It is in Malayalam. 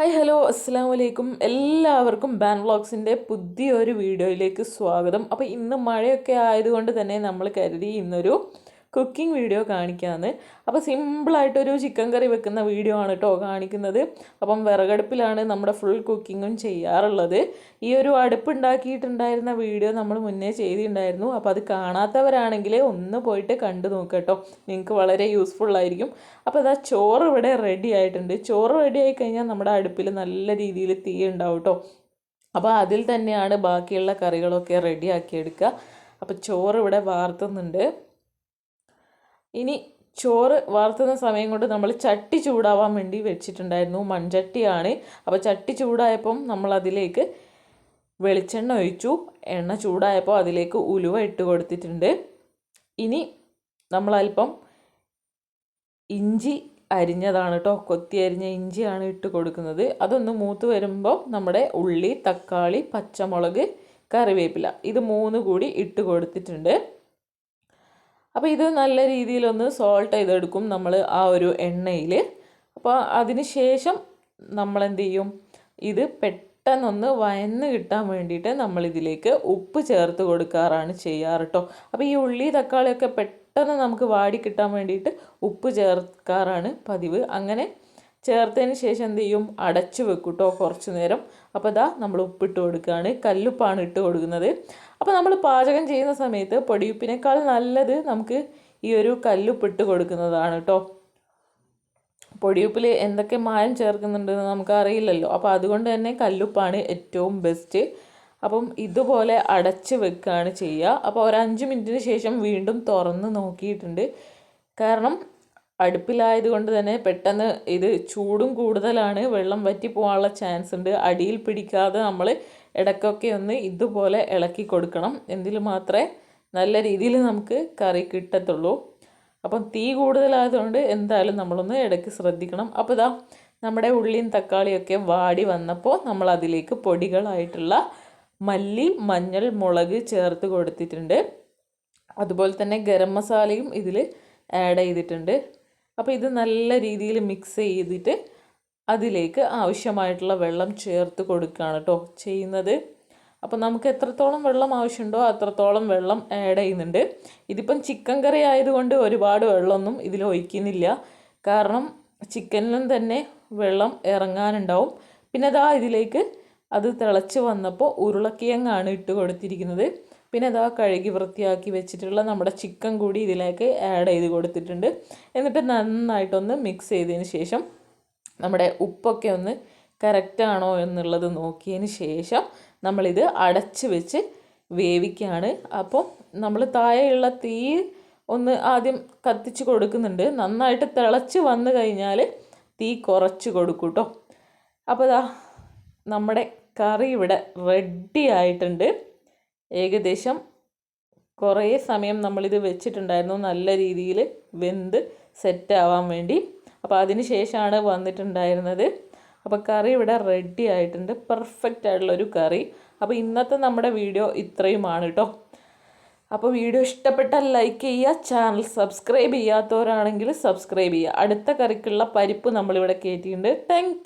ഹായ് ഹലോ അസ്സാം വലൈക്കും എല്ലാവർക്കും ബാൻ വ്ളോഗ്സിന്റെ പുതിയൊരു വീഡിയോയിലേക്ക് സ്വാഗതം. അപ്പോൾ ഇന്ന് മഴയൊക്കെ ആയതുകൊണ്ട് തന്നെ നമ്മൾ കരുതി ഇന്നൊരു കുക്കിംഗ് വീഡിയോ കാണിക്കാമെന്ന് അപ്പോൾ സിമ്പിളായിട്ടൊരു ചിക്കൻ കറി വെക്കുന്ന വീഡിയോ ആണ് കേട്ടോ കാണിക്കുന്നത്. അപ്പം വിറകടുപ്പിലാണ് നമ്മുടെ ഫുൾ കുക്കിങ്ങും ചെയ്യാറുള്ളത്. ഈ ഒരു അടുപ്പ് ഉണ്ടാക്കിയിട്ടുണ്ടായിരുന്ന വീഡിയോ നമ്മൾ മുന്നേ ചെയ്തിട്ടുണ്ടായിരുന്നു. അപ്പോൾ അത് കാണാത്തവരാണെങ്കിൽ ഒന്ന് പോയിട്ട് കണ്ടു നോക്കട്ടോ. കേട്ടോ നിങ്ങൾക്ക് വളരെ യൂസ്ഫുൾ ആയിരിക്കും. അപ്പോൾ അതാ ചോറ് ഇവിടെ റെഡി ആയിട്ടുണ്ട്. ചോറ് റെഡി ആയി കഴിഞ്ഞാൽ നമ്മുടെ അടുപ്പിൽ നല്ല രീതിയിൽ തീ ഉണ്ടാവും കേട്ടോ അപ്പോൾ അതിൽ തന്നെയാണ് ബാക്കിയുള്ള കറികളൊക്കെ റെഡിയാക്കി എടുക്കുക. അപ്പോൾ ചോറ് ഇവിടെ വാർത്തുന്നുണ്ട്. ഇനി ചോറ് വാർത്തുന്ന സമയം കൊണ്ട് നമ്മൾ ചട്ടി ചൂടാവാൻ വേണ്ടി വെച്ചിട്ടുണ്ടായിരുന്നു. മൺചട്ടിയാണ്. അപ്പോൾ ചട്ടി ചൂടായപ്പം നമ്മൾ അതിലേക്ക് വെളിച്ചെണ്ണ ഒഴിച്ചു. എണ്ണ ചൂടായപ്പോൾ അതിലേക്ക് ഉലുവ ഇട്ട് കൊടുത്തിട്ടുണ്ട്. ഇനി നമ്മളൽപ്പം ഇഞ്ചി അരിഞ്ഞതാണ് കേട്ടോ കൊത്തി അരിഞ്ഞ ഇഞ്ചിയാണ് ഇട്ട് കൊടുക്കുന്നത്. അതൊന്ന് മൂത്ത് വരുമ്പോൾ നമ്മുടെ ഉള്ളി തക്കാളി പച്ചമുളക് കറിവേപ്പില ഇത് മൂന്ന് കൂടി ഇട്ട് കൊടുത്തിട്ടുണ്ട്. അപ്പോൾ ഇത് നല്ല രീതിയിലൊന്ന് സോൾട്ട് ചെയ്തെടുക്കും നമ്മൾ ആ ഒരു എണ്ണയിൽ അപ്പോൾ അതിന് ശേഷം നമ്മൾ എന്ത് ചെയ്യും? ഇത് പെട്ടെന്നൊന്ന് വയന്ന് കിട്ടാൻ വേണ്ടിയിട്ട് നമ്മളിതിലേക്ക് ഉപ്പ് ചേർത്ത് കൊടുക്കാറാണ് ചെയ്യാറ് കേട്ടോ അപ്പോൾ ഈ ഉള്ളി തക്കാളിയൊക്കെ പെട്ടെന്ന് നമുക്ക് വാടി കിട്ടാൻ വേണ്ടിയിട്ട് ഉപ്പ് ചേർക്കാറാണ് പതിവ്. അങ്ങനെ ചേർത്തതിന് ശേഷം എന്ത് ചെയ്യും? അടച്ചു വെക്കും കേട്ടോ കുറച്ച് നേരം. അപ്പോൾ ഇതാ നമ്മൾ ഉപ്പിട്ട് കൊടുക്കുകയാണ്. കല്ലുപ്പാണ് ഇട്ട് കൊടുക്കുന്നത്. അപ്പോൾ നമ്മൾ പാചകം ചെയ്യുന്ന സമയത്ത് പൊടിയുപ്പിനേക്കാൾ നല്ലത് നമുക്ക് ഈ ഒരു കല്ലുപ്പിട്ട് കൊടുക്കുന്നതാണ് കേട്ടോ പൊടിയുപ്പിൽ എന്തൊക്കെ മായം ചേർക്കുന്നുണ്ടെന്ന് നമുക്ക് അറിയില്ലല്ലോ അപ്പോൾ അതുകൊണ്ട് തന്നെ കല്ലുപ്പാണ് ഏറ്റവും ബെസ്റ്റ് അപ്പം ഇതുപോലെ അടച്ച് വെക്കുകയാണ് ചെയ്യുക. അപ്പോൾ ഒരു അഞ്ച് മിനിറ്റിന് ശേഷം വീണ്ടും തുറന്ന് നോക്കിയിട്ടുണ്ട്. കാരണം അടുപ്പിലായതുകൊണ്ട് തന്നെ പെട്ടെന്ന് ഇത് ചൂടും കൂടുതലാണ്. വെള്ളം വറ്റി പോകാനുള്ള ചാൻസ് ഉണ്ട്. അടിയിൽ പിടിക്കാതെ നമ്മൾ ഇടയ്ക്കൊക്കെ ഒന്ന് ഇതുപോലെ ഇളക്കി കൊടുക്കണം. എങ്കിൽ മാത്രമേ നല്ല രീതിയിൽ നമുക്ക് കറി കിട്ടത്തുള്ളൂ. അപ്പം തീ കൂടുതലായതുകൊണ്ട് എന്തായാലും നമ്മളൊന്ന് ഇടയ്ക്ക് ശ്രദ്ധിക്കണം. അപ്പോൾ ഇതാ നമ്മുടെ ഉള്ളിയും തക്കാളിയൊക്കെ വാടി വന്നപ്പോൾ നമ്മൾ അതിലേക്ക് പൊടികളായിട്ടുള്ള മല്ലി മഞ്ഞൾ മുളക് ചേർത്ത് കൊടുത്തിട്ടുണ്ട്. അതുപോലെ തന്നെ ഗരം മസാലയും ഇതിൽ ആഡ് ചെയ്തിട്ടുണ്ട്. അപ്പോൾ ഇത് നല്ല രീതിയിൽ മിക്സ് ചെയ്തിട്ട് അതിലേക്ക് ആവശ്യമായിട്ടുള്ള വെള്ളം ചേർത്ത് കൊടുക്കുകയാണ് കേട്ടോ ചെയ്യുന്നത്. അപ്പോൾ നമുക്ക് എത്രത്തോളം വെള്ളം ആവശ്യമുണ്ടോ അത്രത്തോളം വെള്ളം ആഡ് ചെയ്യുന്നുണ്ട്. ഇതിപ്പം ചിക്കൻ കറി ആയതുകൊണ്ട് ഒരുപാട് വെള്ളമൊന്നും ഇതിൽ ഒഴിക്കുന്നില്ല. കാരണം ചിക്കനിലും തന്നെ വെള്ളം ഇറങ്ങാനുണ്ടാവും. പിന്നെ അതാ ഇതിലേക്ക് അത് തിളച്ച് വന്നപ്പോൾ ഉരുളക്കിഴങ്ങാണ് ഇട്ട് കൊടുത്തിരിക്കുന്നത്. പിന്നെ അതാ കഴുകി വൃത്തിയാക്കി വെച്ചിട്ടുള്ള നമ്മുടെ ചിക്കൻ കൂടി ഇതിലേക്ക് ആഡ് ചെയ്ത് കൊടുത്തിട്ടുണ്ട്. എന്നിട്ട് നന്നായിട്ടൊന്ന് മിക്സ് ചെയ്തതിന് ശേഷം നമ്മുടെ ഉപ്പൊക്കെ ഒന്ന് കറക്റ്റാണോ എന്നുള്ളത് നോക്കിയതിന് ശേഷം നമ്മളിത് അടച്ച് വെച്ച് വേവിക്കുകയാണ് അപ്പം നമ്മൾ താഴെയുള്ള തീ ഒന്ന് ആദ്യം കത്തിച്ച് കൊടുക്കുന്നുണ്ട്. നന്നായിട്ട് തിളച്ച് വന്നു കഴിഞ്ഞാൽ തീ കുറച്ച് കൊടുക്കും കേട്ടോ അപ്പോൾ ഇതാ നമ്മുടെ കറി ഇവിടെ റെഡി ആയിട്ടുണ്ട്. ഏകദേശം കുറേ സമയം നമ്മളിത് വെച്ചിട്ടുണ്ടായിരുന്നു. നല്ല രീതിയിൽ വെന്ത് സെറ്റ് ആവാൻ വേണ്ടി. അപ്പോൾ അതിന് ശേഷമാണ് വന്നിട്ടുണ്ടായിരുന്നത്. അപ്പോൾ കറി ഇവിടെ റെഡി ആയിട്ടുണ്ട്. പെർഫെക്റ്റ് ആയിട്ടുള്ളൊരു കറി. അപ്പോൾ ഇന്നത്തെ നമ്മുടെ വീഡിയോ ഇത്രയുമാണ് കേട്ടോ അപ്പോൾ വീഡിയോ ഇഷ്ടപ്പെട്ടാൽ ലൈക്ക് ചെയ്യുക ചാനൽ സബ്സ്ക്രൈബ് ചെയ്യാത്തവരാണെങ്കിൽ സബ്സ്ക്രൈബ് ചെയ്യുക. അടുത്ത കറിക്കുള്ള പരിപ്പ് നമ്മളിവിടെ കയറ്റിയിട്ടുണ്ട് താങ്ക്